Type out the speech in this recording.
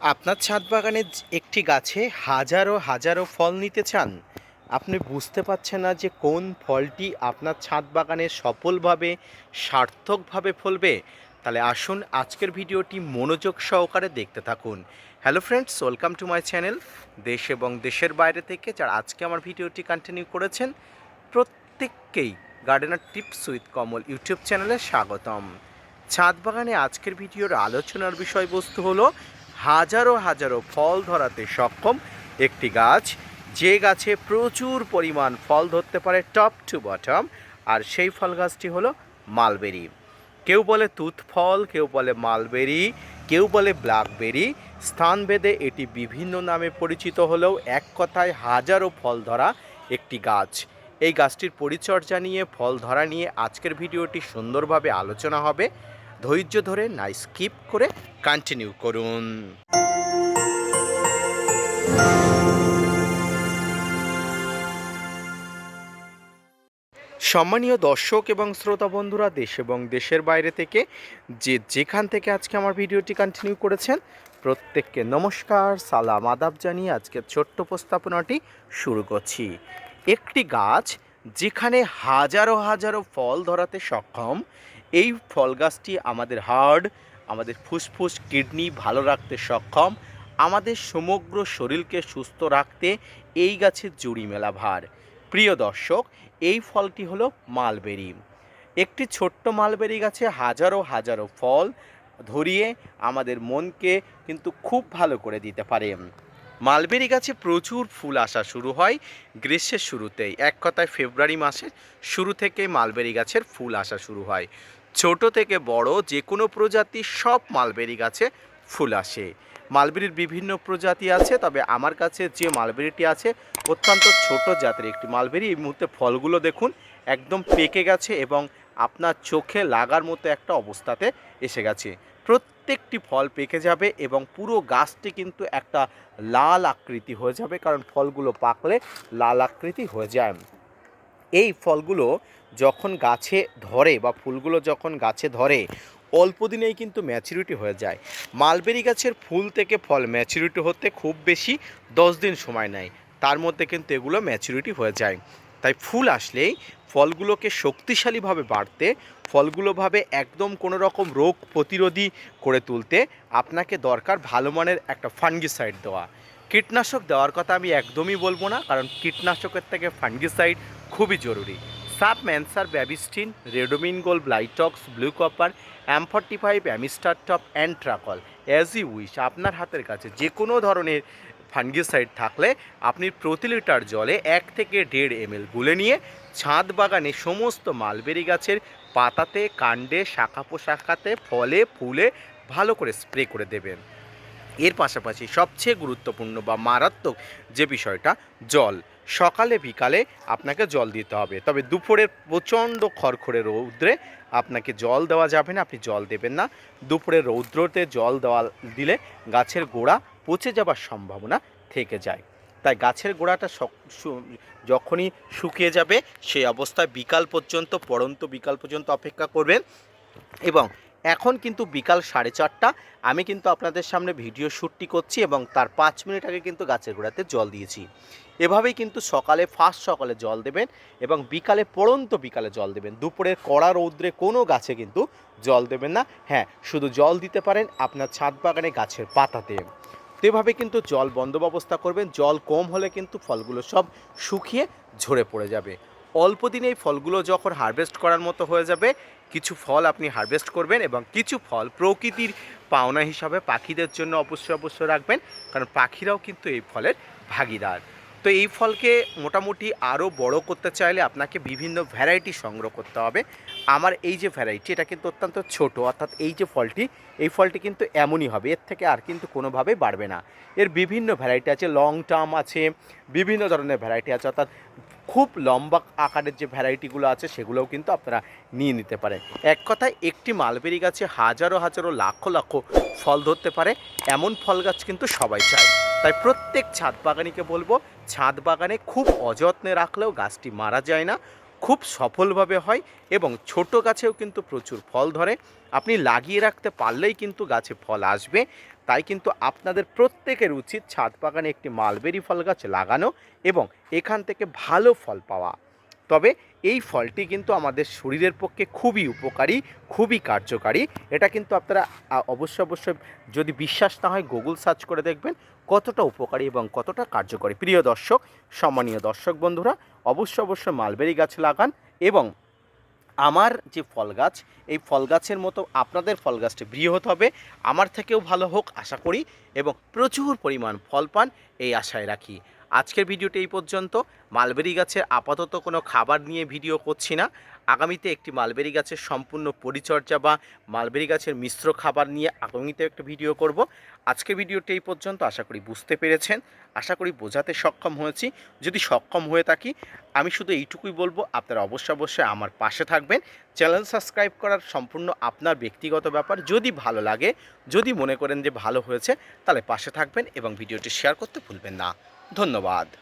আপনার ছাদ বাগানে একটি গাছে হাজারো হাজারো ফল নিতে চান, আপনি বুঝতে পারছেন না যে কোন ফলটি আপনার ছাদ বাগানে সফলভাবে, সার্থকভাবে ফলবে? তাহলে আসুন আজকের ভিডিওটি মনোযোগ সহকারে দেখতে থাকুন। Hello friends welcome to my channel দেশ এবং দেশের বাইরে থেকে যারা আজকে আমার ভিডিওটি কন্টিনিউ করেছেন, প্রত্যেককেই gardener tips with Kamal YouTube চ্যানেলে স্বাগতম। ছাদ বাগানে আজকের ভিডিওর আলোচনার বিষয়বস্তু হলো হাজারো হাজারো ফল ধরাতে সক্ষম একটি গাছ। যে গাছে প্রচুর পরিমাণ ফল ধরতে পারে টপ টু বটম, আর সেই ফল গাছটি হলো মালবেরি। কেউ বলে তুত ফল, কেউ বলে মালবেরি, কেউ বলে ব্ল্যাকবেরি। স্থানভেদে এটি বিভিন্ন নামে পরিচিত হলেও এক কথায় হাজারো ফল ধরা একটি গাছ। এই গাছটির পরিচর্যা নিয়ে, ফল ধরা নিয়ে আজকের ভিডিওটি সুন্দরভাবে আলোচনা হবে। ধৈর্য ধরে না স্কিপ করে কন্টিনিউ করুন। সম্মানীয় দর্শক এবং শ্রোতা বন্ধুরা, দেশ এবং দেশের বাইরে থেকে যে যেখান থেকে আজকে আমার ভিডিওটি কন্টিনিউ করেছেন, প্রত্যেককে নমস্কার, সালাম, আদাব জানিয়ে আজকের ছোট্ট উপস্থাপনাটি শুরু করছি। একটি গাছ যেখানে হাজারো হাজারো ফল ধরাতে সক্ষম এই ফল গাছটি আমাদের হার্ট আমাদের ফুসফুস, কিডনি ভালো রাখতে সক্ষম, আমাদের সমগ্র শরীরকে সুস্থ রাখতে এই গাছের জুড়ি মেলা ভার। প্রিয় দর্শক, এই ফলটি হলো মালবেরি। একটি ছোট্ট মালবেরি গাছে হাজারো হাজারো ফল ধরিয়ে আমাদের মনকে কিন্তু খুব ভালো করে দিতে পারে। মালবেরি গাছে প্রচুর ফুল আসা শুরু হয় গ্রীষ্মের শুরুতেই। এক কথায় ফেব্রুয়ারি মাসের শুরু থেকে মালবেরি গাছের ফুল আসা শুরু হয়। ছোট থেকে বড় যে কোনো প্রজাতি সব মালবেরি গাছে ফুল আসে। মালবেরির বিভিন্ন প্রজাতি আছে, তবে আমার কাছে যে মালবেরিটি আছে অত্যন্ত ছোট জাতের একটি মালবেরি। এই মুহূর্তে ফলগুলো দেখুন, একদম পেকে গেছে এবং আপনার চোখে লাগার মতো একটা অবস্থাতে এসে গেছে। প্রত্যেকটি ফল পেকে যাবে এবং পুরো গাছটি কিন্তু একটা লাল আকৃতি হয়ে যাবে, কারণ ফলগুলো পাকলে লাল আকৃতি হয়ে যায়। এই ফলগুলো যখন গাছে ধরে বা ফুলগুলো যখন গাছে ধরে, অল্প দিনেই কিন্তু ম্যাচুরিটি হয়ে যায়। মালবেরি গাছের ফুল থেকে ফল ম্যাচুরিটি হতে খুব বেশি দশ দিন সময় নেয়। তার মধ্যে কিন্তু এগুলো ম্যাচুরিটি হয়ে যায়। তাই ফুল আসলেই ফলগুলোকে শক্তিশালীভাবে বাড়তে, ফলগুলোভাবে একদম কোনো রকম রোগ প্রতিরোধী করে তুলতে আপনাকে দরকার ভালো মানের একটা ফাঙ্গিসাইড দেওয়া। কীটনাশক দেওয়ার কথা আমি একদমই বলব না, কারণ কীটনাশকের থেকে ফাঙ্গিসাইড খুবই জরুরি। সাব ম্যানসার Bavistin Ridomil gold Blitox, blue copper M forty five, Amistar top Antracol as you wish, আপনার হাতের কাছে যে কোনো ধরনের ফাঙ্গিসাইড থাকলে আপনি প্রতি লিটার জলে এক থেকে দেড় এমএল গুলে নিয়ে ছাদ বাগানে সমস্ত মালবেরি গাছের পাতাতে, কাণ্ডে, শাখা পোশাখাতে, ফলে, ফুলে ভালো করে স্প্রে করে দেবেন। এর পাশাপাশি সবচেয়ে গুরুত্বপূর্ণ বা মারাত্মক যে বিষয়টা, জল। সকালে, বিকালে আপনাকে জল দিতে হবে। তবে দুপুরের প্রচণ্ড খড়খড়ে রৌদ্রে আপনাকে জল দেওয়া যাবে না, আপনি জল দেবেন না। দুপুরে রৌদ্রতে জল দেওয়া দিলে গাছের গোড়া পচে যাবার সম্ভাবনা থেকে যায়। তাই গাছের গোড়াটা যখনই শুকিয়ে যাবে, সেই অবস্থায় বিকাল পর্যন্ত পড়ন্ত বিকাল পর্যন্ত অপেক্ষা করবেন। এবং এখন কিন্তু বিকাল সাড়ে চারটা, আমি কিন্তু আপনাদের সামনে ভিডিও শ্যুটটি করছি এবং তার পাঁচ মিনিট আগে কিন্তু গাছের গোড়াতে জল দিয়েছি। এভাবেই কিন্তু সকালে, ফার্স্ট সকালে জল দেবেন এবং বিকালে পড়ন্ত বিকালে জল দেবেন। দুপুরের কড়া রৌদ্রে কোনো গাছে কিন্তু জল দেবেন না। হ্যাঁ শুধু জল দিতে পারেন আপনার ছাদ বাগানে গাছের পাতাতে। তো এভাবে কিন্তু জল বন্ধ ব্যবস্থা করবেন, জল কম হলে কিন্তু ফলগুলো সব শুকিয়ে ঝরে পড়ে যাবে। অল্প দিনে এই ফলগুলো যখন হারভেস্ট করার মতো হয়ে যাবে, কিছু ফল আপনি হারভেস্ট করবেন এবং কিছু ফল প্রকৃতির পাওনা হিসাবে পাখিদের জন্য অবশ্যই অবশ্যই রাখবেন, কারণ পাখিরাও কিন্তু এই ফলের ভাগিদার। তো এই ফলকে মোটামুটি আরও বড় করতে চাইলে আপনাকে বিভিন্ন ভ্যারাইটি সংগ্রহ করতে হবে। আমার এই যে ভ্যারাইটি এটা কিন্তু অত্যন্ত ছোট, অর্থাৎ এই যে ফলটি, এই ফলটি কিন্তু এমনই হবে, এর থেকে আর কিন্তু কোনোভাবে বাড়বে না। এর বিভিন্ন ভ্যারাইটি আছে লং টার্ম আছে, বিভিন্ন ধরনের ভ্যারাইটি আছে, অর্থাৎ খুব লম্বা আকারের যে ভ্যারাইটিগুলো আছে, সেগুলোও কিন্তু আপনারা নিয়ে নিতে পারেন। এক কথায় একটি মালবেরি গাছে হাজারো হাজারো লাখো লাখো ফল ধরতে পারে, এমন ফল গাছ কিন্তু সবাই চায়। তাই প্রত্যেক ছাদ বাগানিকে বলব, ছাদ বাগানে খুব অযত্নে রাখলেও গাছটি মারা যায় না, খুব সফলভাবে হয় এবং ছোট গাছেও কিন্তু প্রচুর ফল ধরে। আপনি লাগিয়ে রাখতে পারলেই কিন্তু গাছে ফল আসবে। তাই কিন্তু আপনাদের প্রত্যেকের উচিত ছাদ বাগানে একটি মালবেরি ফল গাছ লাগানো এবং এখান থেকে ভালো ফল পাওয়া। তবে এই ফলটি কিন্তু আমাদের শরীরের পক্ষে খুবই উপকারী, খুবই কার্যকারী। এটা কিন্তু আপনারা অবশ্যই অবশ্যই যদি বিশ্বাস না হয় গুগল সার্চ করে দেখবেন কতটা উপকারী এবং কতটা কার্যকরী। প্রিয় দর্শক, সম্মানীয় দর্শক বন্ধুরা, অবশ্যই অবশ্যই মালবেরি গাছ লাগান এবং আমার যে ফল গাছ, এই ফল গাছের মতো আপনাদের ফল গাছটি বৃহৎ হবে, আমার থেকেও ভালো হোক আশা করি এবং প্রচুর পরিমাণ ফল পান, এই আশায় রাখি। আজকের ভিডিওটি এই পর্যন্ত। মালবেরি গাছের আপাতত কোনো খাবার নিয়ে ভিডিও করছি না। আগামীতে একটি মালবেরি গাছের সম্পূর্ণ পরিচর্যা বা মালবেরি গাছের মিশ্র খাবার নিয়ে আগামীতে একটা ভিডিও করব। আজকের ভিডিওটি এই পর্যন্ত। আশা করি বুঝতে পেরেছেন। আশা করি বোঝাতে সক্ষম হয়েছি। যদি সক্ষম হয়ে থাকি, আমি শুধু এইটুকুই বলব, আপনারা অবশ্যই অবশ্যই আমার পাশে থাকবেন। চ্যানেল সাবস্ক্রাইব করার সম্পূর্ণ আপনার ব্যক্তিগত ব্যাপার। যদি ভালো লাগে, যদি মনে করেন যে ভালো হয়েছে, তাহলে পাশে থাকবেন এবং ভিডিওটি শেয়ার করতে ভুলবেন না। ধন্যবাদ।